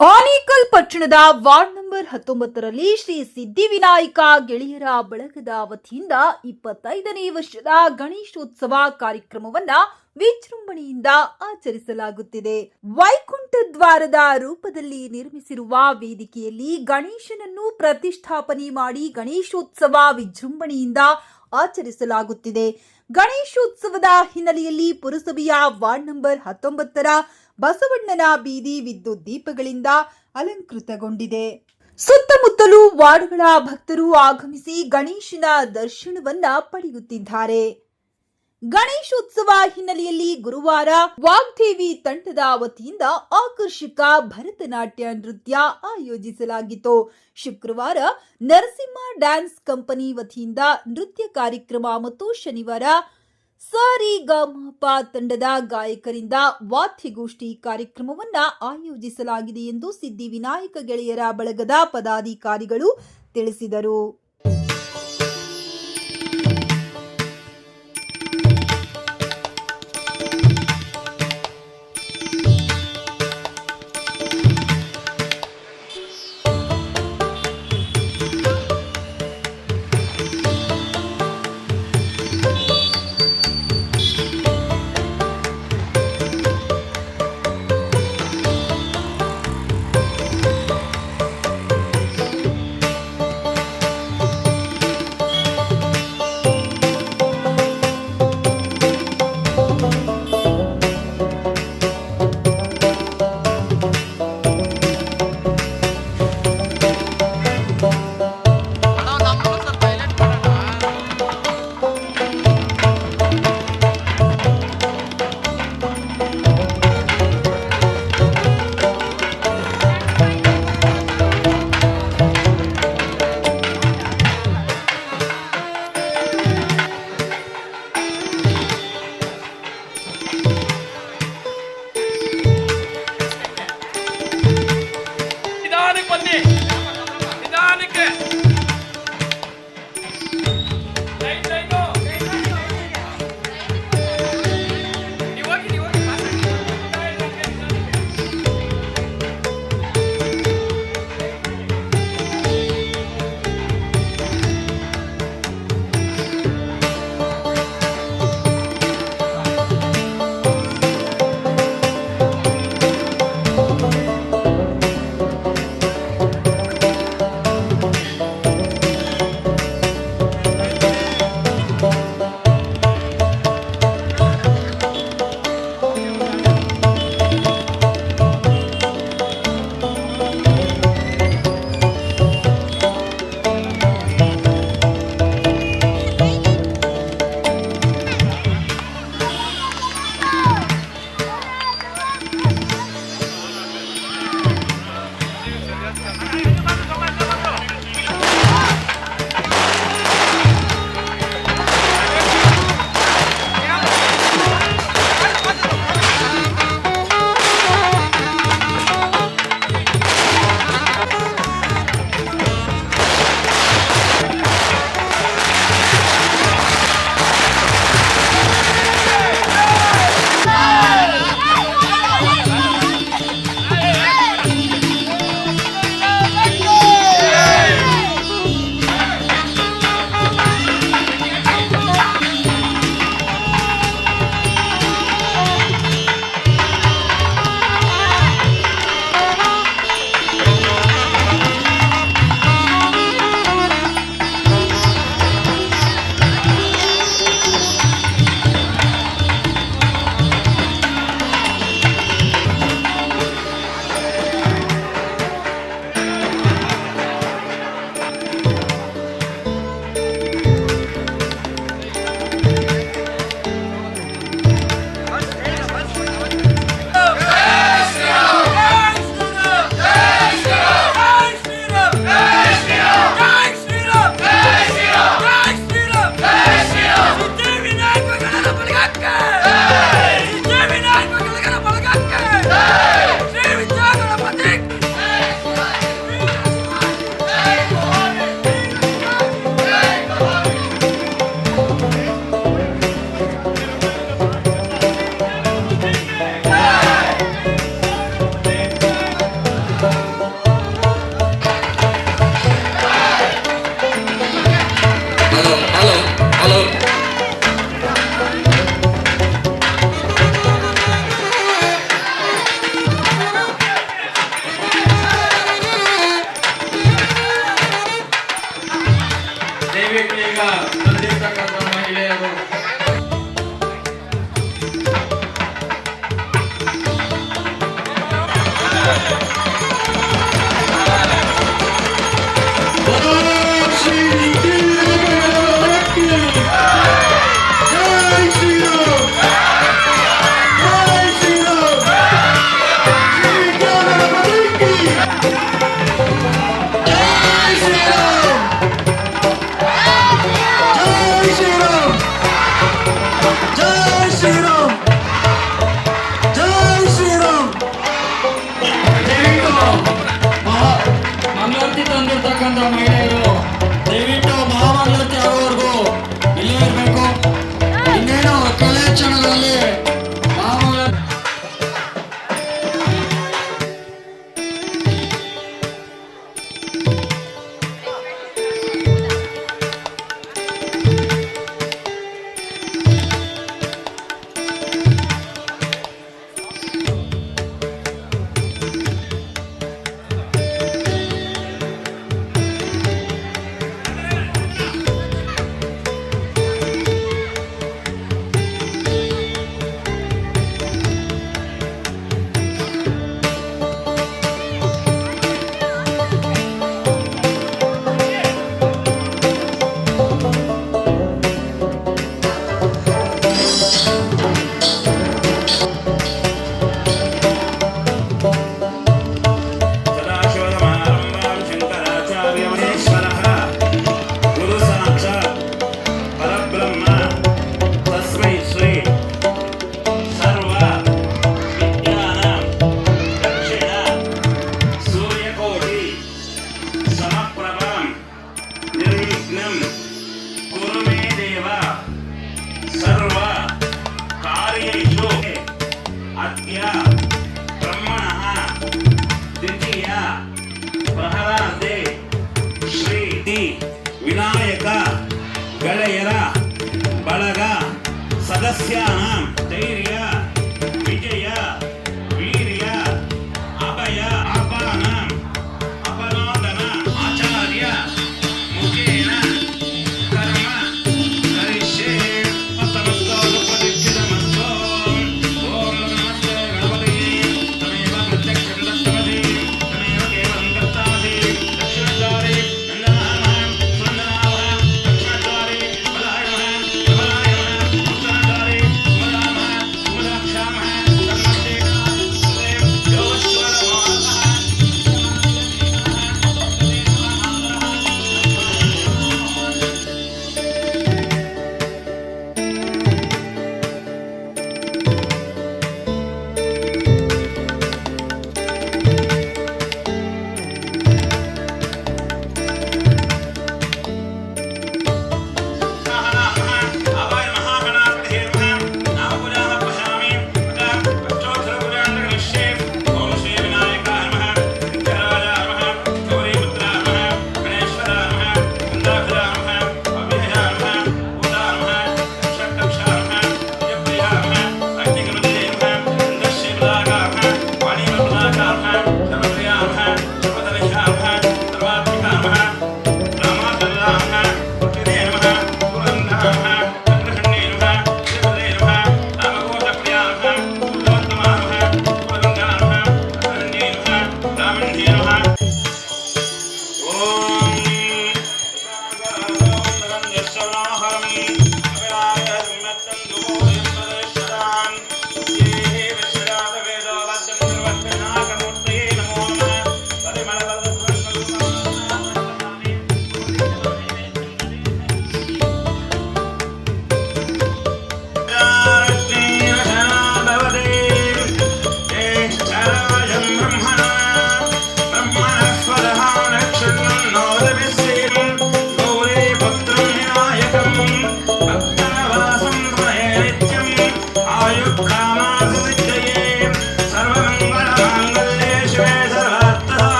ಆನೇಕಲ್ ಪಟ್ಟಣದ ward number ಹತ್ತೊಂಬತ್ತರಲ್ಲಿ ಶ್ರೀ ಸಿದ್ಧಿವಿನಾಯಕ ಗೆಳೆಯರ ಬಳಗದ ವತಿಯಿಂದ ಇಪ್ಪತ್ತೈದನೇ ವರ್ಷದ ಗಣೇಶೋತ್ಸವ ಕಾರ್ಯಕ್ರಮವನ್ನ ವಿಜೃಂಭಣೆಯಿಂದ ಆಚರಿಸಲಾಗುತ್ತಿದೆ. ವೈಕುಂಠ ದ್ವಾರದ ರೂಪದಲ್ಲಿ ನಿರ್ಮಿಸಿರುವ ವೇದಿಕೆಯಲ್ಲಿ ಗಣೇಶನನ್ನು ಪ್ರತಿಷ್ಠಾಪನೆ ಮಾಡಿ ಗಣೇಶೋತ್ಸವ ವಿಜೃಂಭಣೆಯಿಂದ ಆಚರಿಸಲಾಗುತ್ತಿದೆ. ಗಣೇಶೋತ್ಸವದ ಹಿನ್ನೆಲೆಯಲ್ಲಿ ಪುರಸಭೆಯ ವಾರ್ಡ್ ನಂಬರ್ ಹತ್ತೊಂಬತ್ತರ ಬಸವಣ್ಣನ ಬೀದಿ ವಿದ್ಯುತ್ ದೀಪಗಳಿಂದ ಅಲಂಕೃತಗೊಂಡಿದೆ. ಸುತ್ತಮುತ್ತಲೂ ವಾರ್ಡ್ಗಳ ಭಕ್ತರು ಆಗಮಿಸಿ ಗಣೇಶನ ದರ್ಶನವನ್ನ ಪಡೆಯುತ್ತಿದ್ದಾರೆ. ಗಣೇಶೋತ್ಸವ ಹಿನ್ನೆಲೆಯಲ್ಲಿ ಗುರುವಾರ ವಾಗ್ದೇವಿ ತಂಡದ ವತಿಯಿಂದ ಆಕರ್ಷಕ ಭರತನಾಟ್ಯ ನೃತ್ಯ ಆಯೋಜಿಸಲಾಗಿತ್ತು. ಶುಕ್ರವಾರ ನರಸಿಂಹ ಡ್ಯಾನ್ಸ್ ಕಂಪನಿ ವತಿಯಿಂದ ನೃತ್ಯ ಕಾರ್ಯಕ್ರಮ ಮತ್ತು ಶನಿವಾರ ಸರಿ ಗಮಪ ತಂಡದ ಗಾಯಕರಿಂದ ವಾದ್ಯಗೋಷ್ಠಿ ಕಾರ್ಯಕ್ರಮವನ್ನ ಆಯೋಜಿಸಲಾಗಿದೆ ಎಂದು ಸಿದ್ಧಿವಿನಾಯಕ ಗೆಳೆಯರ ಬಳಗದ ಪದಾಧಿಕಾರಿಗಳು ತಿಳಿಸಿದರು.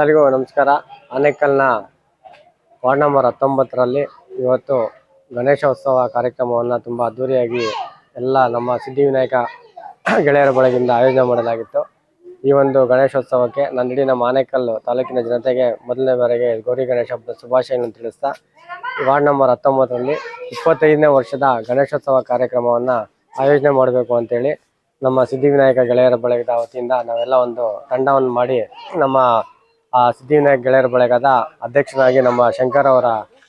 ಎಲ್ಲರಿಗೂ ನಮಸ್ಕಾರ. ಆನೇಕಲ್ನ ವಾರ್ಡ್ ನಂಬರ್ ಹತ್ತೊಂಬತ್ತರಲ್ಲಿ ಇವತ್ತು ಗಣೇಶೋತ್ಸವ ಕಾರ್ಯಕ್ರಮವನ್ನು ತುಂಬ ಅದ್ದೂರಿಯಾಗಿ ಎಲ್ಲ ನಮ್ಮ ಸಿದ್ಧಿವಿನಾಯಕ ಗೆಳೆಯರ ಬಳಗಿಂದ ಆಯೋಜನೆ ಮಾಡಲಾಗಿತ್ತು. ಈ ಒಂದು ಗಣೇಶೋತ್ಸವಕ್ಕೆ ನನ್ನ ಇಡೀ ನಮ್ಮ ಆನೇಕಲ್ ತಾಲೂಕಿನ ಜನತೆಗೆ ಮೊದಲನೇ ಬಾರಿಗೆ ಗೌರಿ ಗಣೇಶ ಹಬ್ಬದ ಶುಭಾಶಯನ ತಿಳಿಸ್ತಾ ವಾರ್ಡ್ ನಂಬರ್ ಹತ್ತೊಂಬತ್ತರಲ್ಲಿ ಇಪ್ಪತ್ತೈದನೇ ವರ್ಷದ ಗಣೇಶೋತ್ಸವ ಕಾರ್ಯಕ್ರಮವನ್ನು ಆಯೋಜನೆ ಮಾಡಬೇಕು ಅಂತೇಳಿ ನಮ್ಮ ಸಿದ್ಧಿವಿನಾಯಕ ಗೆಳೆಯರ ಬಳಗದ ವತಿಯಿಂದ ನಾವೆಲ್ಲ ಒಂದು ತಂಡವನ್ನು ಮಾಡಿ ನಮ್ಮ ಆ ಸಿದ್ಧಿವಿನಾಯಕ ಗೆಳೆಯರ ಬಳಗದ ಅಧ್ಯಕ್ಷನಾಗಿ ನಮ್ಮ ಶಂಕರ್ ಅವರ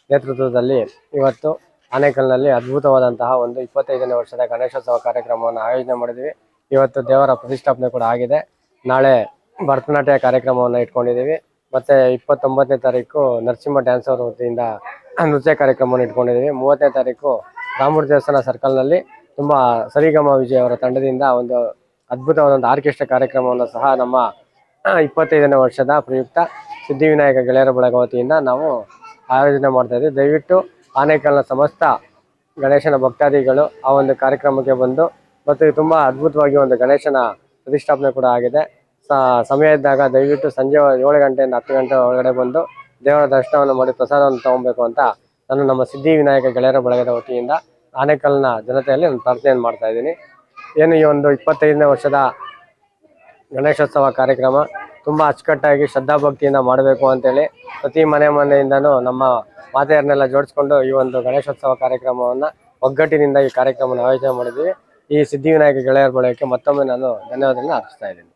ನೇತೃತ್ವದಲ್ಲಿ ಇವತ್ತು ಆನೇಕಲ್ನಲ್ಲಿ ಅದ್ಭುತವಾದಂತಹ ಒಂದು ಇಪ್ಪತ್ತೈದನೇ ವರ್ಷದ ಗಣೇಶೋತ್ಸವ ಕಾರ್ಯಕ್ರಮವನ್ನು ಆಯೋಜನೆ ಮಾಡಿದ್ವಿ ಇವತ್ತು ದೇವರ ಪ್ರತಿಷ್ಠಾಪನೆ ಕೂಡ ಆಗಿದೆ. ನಾಳೆ ಭರತನಾಟ್ಯ ಕಾರ್ಯಕ್ರಮವನ್ನು ಇಟ್ಕೊಂಡಿದ್ದೀವಿ. ಮತ್ತೆ ಇಪ್ಪತ್ತೊಂಬತ್ತನೇ ತಾರೀಕು ನರಸಿಂಹ ಡ್ಯಾನ್ಸ್ ಅವರ ವತಿಯಿಂದ ನೃತ್ಯ ಕಾರ್ಯಕ್ರಮವನ್ನು ಇಟ್ಕೊಂಡಿದ್ದೀವಿ. ಮೂವತ್ತನೇ ತಾರೀಕು ರಾಮೂರ್ ದೇವಸ್ಥಾನ ಸರ್ಕಲ್ನಲ್ಲಿ ತುಂಬ ಸರಿಗಮ ವಿಜಯ್ ಅವರ ತಂಡದಿಂದ ಒಂದು ಅದ್ಭುತವಾದ ಒಂದು ಆರ್ಕೆಸ್ಟ್ರಾ ಕಾರ್ಯಕ್ರಮವನ್ನು ಸಹ ನಮ್ಮ ಇಪ್ಪತ್ತೈದನೇ ವರ್ಷದ ಪ್ರಯುಕ್ತ ಸಿದ್ಧಿವಿನಾಯಕ ಗೆಳೆಯರ ಬಳಗ ವತಿಯಿಂದ ನಾವು ಆಯೋಜನೆ ಮಾಡ್ತಾ ಇದ್ದೀವಿ. ದಯವಿಟ್ಟು ಆನೇಕಲ್ನ ಸಮಸ್ತ ಗಣೇಶನ ಭಕ್ತಾದಿಗಳು ಆ ಒಂದು ಕಾರ್ಯಕ್ರಮಕ್ಕೆ ಬಂದು ಮತ್ತು ತುಂಬ ಅದ್ಭುತವಾಗಿ ಒಂದು ಗಣೇಶನ ಪ್ರತಿಷ್ಠಾಪನೆ ಕೂಡ ಆಗಿದೆ. ಸಮಯ ಇದ್ದಾಗ ದಯವಿಟ್ಟು ಸಂಜೆ ಏಳು ಗಂಟೆಯಿಂದ ಹತ್ತು ಗಂಟೆ ಒಳಗಡೆ ಬಂದು ದೇವರ ದರ್ಶನವನ್ನು ಮಾಡಿ ಪ್ರಸಾದವನ್ನು ತಗೊಬೇಕು ಅಂತ ನಾನು ನಮ್ಮ ಸಿದ್ಧಿವಿನಾಯಕ ಗೆಳೆಯರ ಬಳಗದ ವತಿಯಿಂದ ಆನೇಕಲ್ನ ಜನತೆಯಲ್ಲಿ ಒಂದು ಪ್ರಾರ್ಥನೆಯನ್ನು ಮಾಡ್ತಾ ಇದ್ದೀನಿ. ಏನು ಈ ಒಂದು ಇಪ್ಪತ್ತೈದನೇ ವರ್ಷದ ಗಣೇಶೋತ್ಸವ ಕಾರ್ಯಕ್ರಮ ತುಂಬ ಅಚ್ಚುಕಟ್ಟಾಗಿ ಶ್ರದ್ಧಾಭಕ್ತಿಯಿಂದ ಮಾಡಬೇಕು ಅಂತೇಳಿ ಪ್ರತಿ ಮನೆ ಮನೆಯಿಂದನೂ ನಮ್ಮ ಮಾತೆಯರನ್ನೆಲ್ಲ ಜೋಡಿಸ್ಕೊಂಡು ಈ ಒಂದು ಗಣೇಶೋತ್ಸವ ಕಾರ್ಯಕ್ರಮವನ್ನು ಒಗ್ಗಟ್ಟಿನಿಂದ ಈ ಕಾರ್ಯಕ್ರಮವನ್ನು ಆಯೋಜನೆ ಮಾಡಿದ್ದೀವಿ. ಈ ಸಿದ್ಧಿವಿನಾಯಕ ಗೆಳೆಯರ ಬಳಕೆ ಮತ್ತೊಮ್ಮೆ ನಾನು ಧನ್ಯವಾದಗಳನ್ನು ಅರ್ಪಿಸ್ತಾ ಇದ್ದೀನಿ.